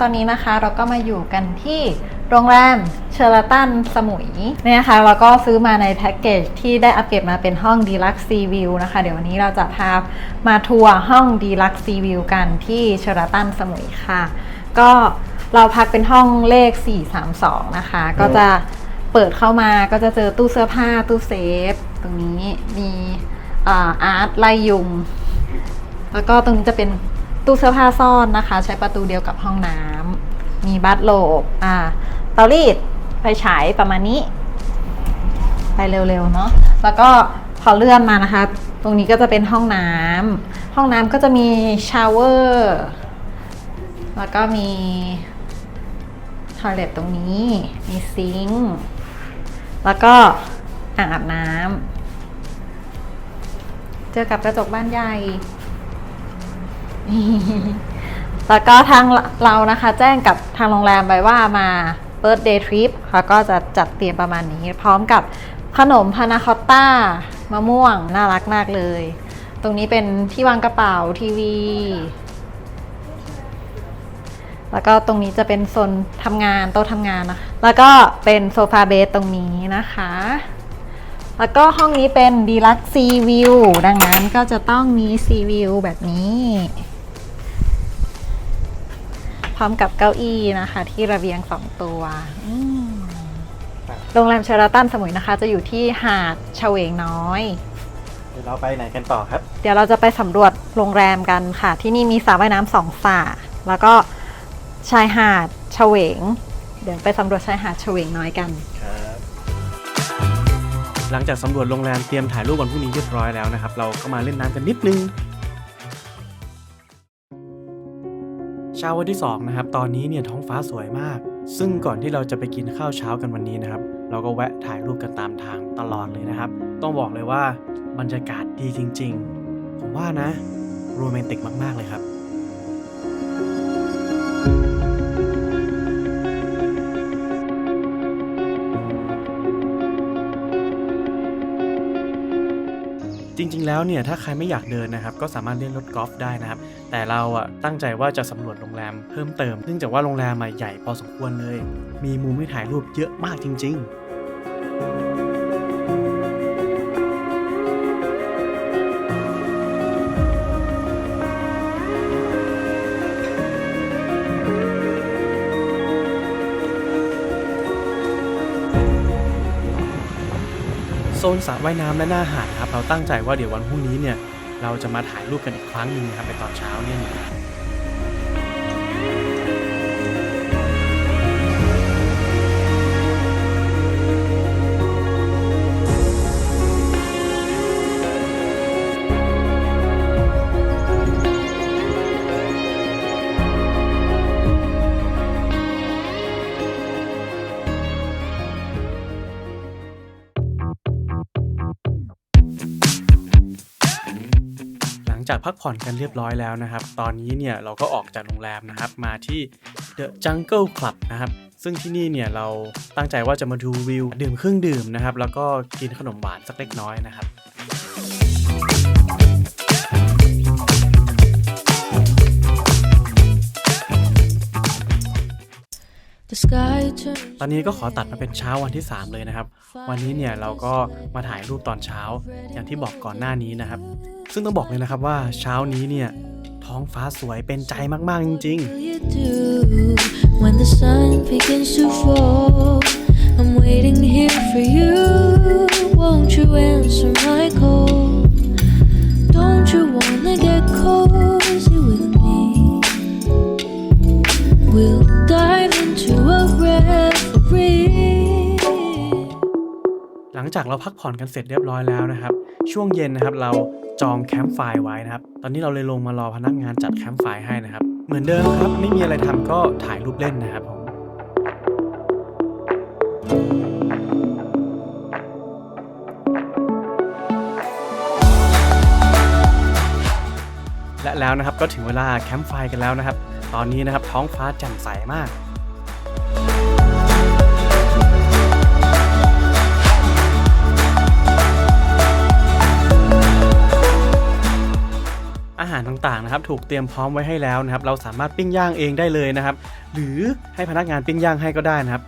ตอนนี้นะคะเราก็มาอยู่กันที่โรงแรมเชอร์ตันสมุยเนี่ยนะคะเราก็ซื้อมาในแพ็กเกจที่ได้อัปเกรดมาเป็นห้อง Deluxe Sea View นะคะ เดี๋ยววันนี้เราจะพามาทัวร์ห้อง Deluxe Sea View กันที่เชอร์ตันสมุยค่ะ ก็เราพักเป็นห้องเลข 432 นะคะ ก็จะเปิดเข้ามาก็จะเจอตู้เสื้อผ้าตู้เซฟ ตรงนี้มีอาอาร์ตไล่ยุง แล้วก็ตรงนี้จะเป็น ตู้เสื้อผ้าซ่อนนะคะ ใช้ประตูเดียวกับห้องน้ำมีบัตโลบอ่าเตารีดไฟฉายประมาณนี้ ไปเร็วๆเนาะแล้วก็พอเลื่อนมานะคะ ตรงนี้ก็จะเป็นห้องน้ำห้องน้ำก็จะมีชาวเวอร์แล้วก็มีทอยเล็ตตรงนี้ มีซิงค์แล้วก็อ่างอาบน้ำเจอกับกระจกบ้านใหญ่ แล้วก็ทางเรานะคะ แจ้งกับทางโรงแรมไปว่ามา birthday trip เขาก็จะจัดเตรียมประมาณนี้ พร้อมกับขนมพานาคอตต้ามะม่วงน่ารักมากเลย ตรงนี้เป็นที่วางกระเป๋าทีวี แล้วก็ตรงนี้จะเป็นโซนทำงานโต๊ะทำงานนะคะแล้วก็เป็นโซฟาเบสตรงนี้นะคะ แล้วก็ห้องนี้เป็นดีลักซีวิวดังนั้นก็จะต้องมีซีวิวแบบนี้ ร้อมกับเก้าอี้นะคะ ที่ระเบียงสองตัวอืมโรงแรมเชอราตันสมุยนะคะ จะอยู่ที่หาดเฉวงน้อย เดี๋ยวเราไปไหนกันต่อครับ เดี๋ยวเราจะไปสำรวจโรงแรมกันค่ะ ที่นี่มีสระว่ายน้ำสองสระแล้วก็ชายหาดเฉวง เดี๋ยวไปสำรวจชายหาดเฉวงน้อยกันครับหลังจากสำรวจโรงแรมเตรียมถ่ายรูปวันพรุ่งนี้เรียบร้อยแล้วนะครับ เราก็มาเล่นน้ำกันนิดนึง เช้าวันที่2นะครับตอนนี้เนี่ยท้องฟ้าสวยมาก ซึ่งก่อนที่เราจะไปกินข้าวเช้ากันวันนี้นะครับ เราก็แวะถ่ายรูปกันตามทางตลอดเลยนะครับ ต้องบอกเลยว่าบรรยากาศดีจริง ๆ ผมว่านะโรแมนติกมากๆเลยครับ จริง ๆ แล้วเนี่ยถ้าใครไม่อยากเดินนะครับก็สามารถเล่นรถกอล์ฟได้นะครับ แต่เราอะตั้งใจว่าจะสำรวจโรงแรมเพิ่มเติม เนื่องจากว่าโรงแรมมาใหญ่พอสมควรเลย มีมุมให้ถ่ายรูปเยอะมากจริง ๆ โซนสระว่ายน้ำและหน้าหาดครับเราตั้งใจว่าเดี๋ยววันพรุ่งนี้เนี่ยเราจะมาถ่ายรูปกันอีกครั้งหนึ่งนะครับในตอนเช้าเนี่ย จากพักผ่อนกันเรียบร้อยแล้วนะครับ ตอนนี้เนี่ยเราก็ออกจากโรงแรมนะครับมาที่ The Jungle Club นะครับซึ่งที่นี่เนี่ยเราตั้งใจว่าจะมาดูวิว ดื่มเครื่องดื่มนะครับ แล้วก็กินขนมหวานสักเล็กน้อยนะครับ ตอนนี้ก็ขอตัดมาเป็นเช้าวันที่ 3 เลยนะครับ วันนี้เนี่ยเราก็มาถ่ายรูปตอนเช้า อย่างที่บอกก่อนหน้านี้นะครับ ซึ่งต้องบอกเลยนะครับว่าเช้านี้เนี่ยท้องฟ้าสวยเป็นใจมากๆจริงๆ do when the sun begins to fall? I'm waiting here for you. Won't you answer my call? จากเราพักผ่อนกันเสร็จเรียบร้อยแล้วนะครับ ช่วงเย็นนะครับเราจองแคมป์ไฟไว้นะครับ ตอนนี้เราเลยลงมารอพนักงานจัดแคมป์ไฟให้นะครับ เหมือนเดิมครับไม่มีอะไรทำก็ถ่ายรูปเล่นนะครับผมและแล้วนะครับก็ถึงเวลาแคมป์ไฟกันแล้วนะครับ ตอนนี้นะครับท้องฟ้าแจ่มใสมาก นะครับถูกเตรียมพร้อมไว้ให้แล้วนะครับเราสามารถปิ้งย่างเองได้เลยนะครับหรือให้พนักงานปิ้งย่างให้ก็ได้นะครับ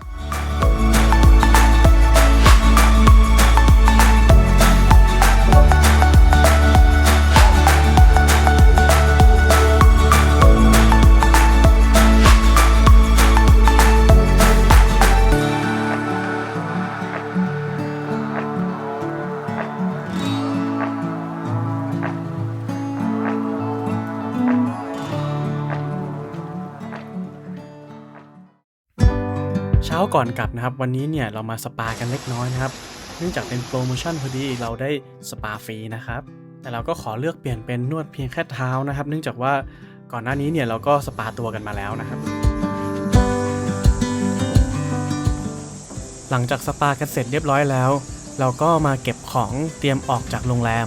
ช้าก่อนกลับนะครับ วันนี้เนี่ยเรามาสปากันเล็กน้อยนะครับ เนื่องจากเป็นโปรโมชั่นพอดีเราได้สปาฟรีนะครับ แต่เราก็ขอเลือกเปลี่ยนเป็นนวดเพียงแค่เท้านะครับ เนื่องจากว่าก่อนหน้านี้เนี่ยเราก็สปาตัวกันมาแล้วนะครับ หลังจากสปากันเสร็จเรียบร้อยแล้ว เราก็มาเก็บของเตรียมออกจากโรงแรม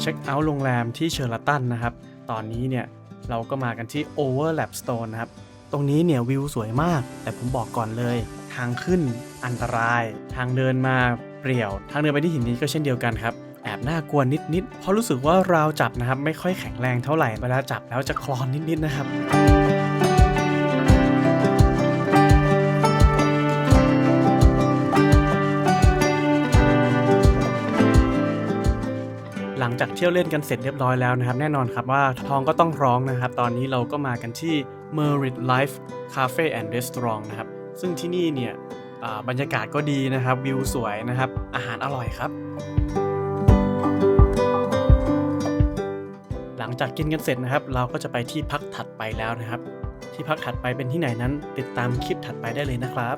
เช็คเอาท์โรงแรมที่เชอร์ลตันนะครับ ตอนนี้เนี่ยเราก็มากันที่ Overlap Stone นะครับ ตรงนี้เนี่ยวิวสวยมาก แต่ผมบอกก่อนเลย ทางขึ้นอันตราย ทางเดินมาเปรี่ยว ทางเดินไปที่หินนี้ก็เช่นเดียวกันครับ แอบน่ากลัวนิดๆ เพราะรู้สึกว่าราวจับนะครับ ไม่ค่อยแข็งแรงเท่าไหร่ เวลาจับแล้วจะคลอนนิดๆนะครับ จากเที่ยวเล่นกันเสร็จเรียบร้อยแล้วนะครับแน่นอนครับว่าทองก็ต้องร้องนะครับ ตอนนี้เราก็มากันที่ Merit Life Cafe and Restaurant นะครับ ซึ่งที่นี่เนี่ยบรรยากาศก็ดีนะครับ วิวสวยนะครับ อาหารอร่อยครับ หลังจากกินกันเสร็จนะครับ เราก็จะไปที่พักถัดไปแล้วนะครับ ที่พักถัดไปเป็นที่ไหนนั้น ติดตามคลิปถัดไปได้เลยนะครับ